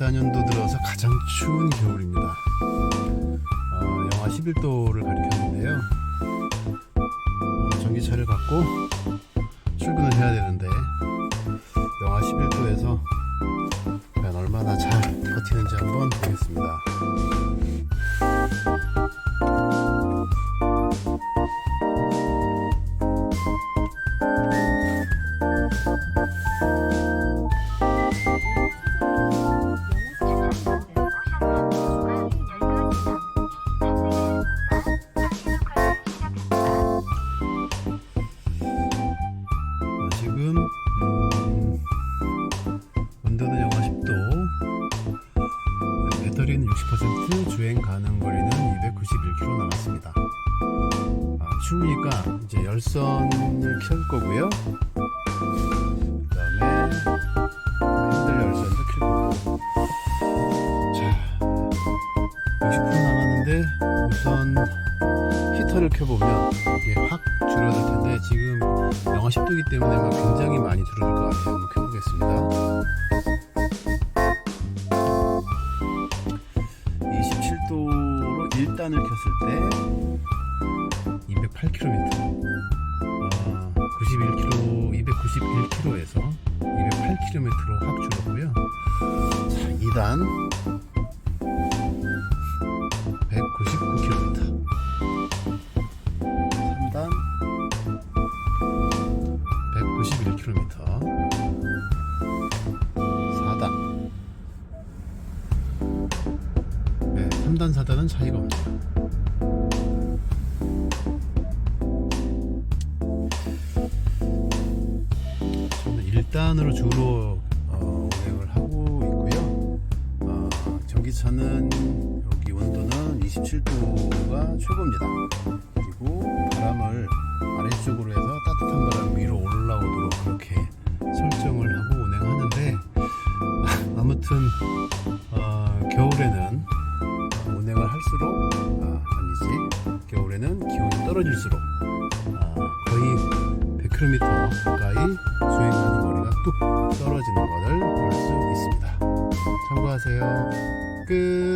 24년도 들어서 가장 추운 겨울입니다. 어, 영하 11도를 가리켰는데요. 어, 전기차를 갖고 추우니까 이제 열선을 켤 거고요 그 다음에 핸들 열선도 켤 거고 자 60% 남았는데 우선 히터를 켜보면 이게 확 줄어들 텐데 지금 영하 10도이기 때문에 막 굉장히 많이 줄어들 것 같아요. 한번 켜보겠습니다. 27도로 1단을 켰을 때 208km, 어, 91km, 291km에서 208km로 확 줄었고요. 자, 2단 199km. 3단 191km 4단 네, 3단 4단은 차이가 없네요 저는 1단으로 주로 어, 운행을 하고 있고요. 어, 전기차는 여기 온도는 27도가 최고입니다. 그리고 바람을 아래쪽으로 해서 따뜻한 바람 위로 올라오도록 그렇게 설정을 하고 운행하는데 아무튼 어, 겨울에는 운행을 할수록 아, 아니지 겨울에는 기온이 떨어질수록 1km 가까이 수행하는 거리가 뚝 떨어지는 것을 볼 수 있습니다. 참고하세요. 끝.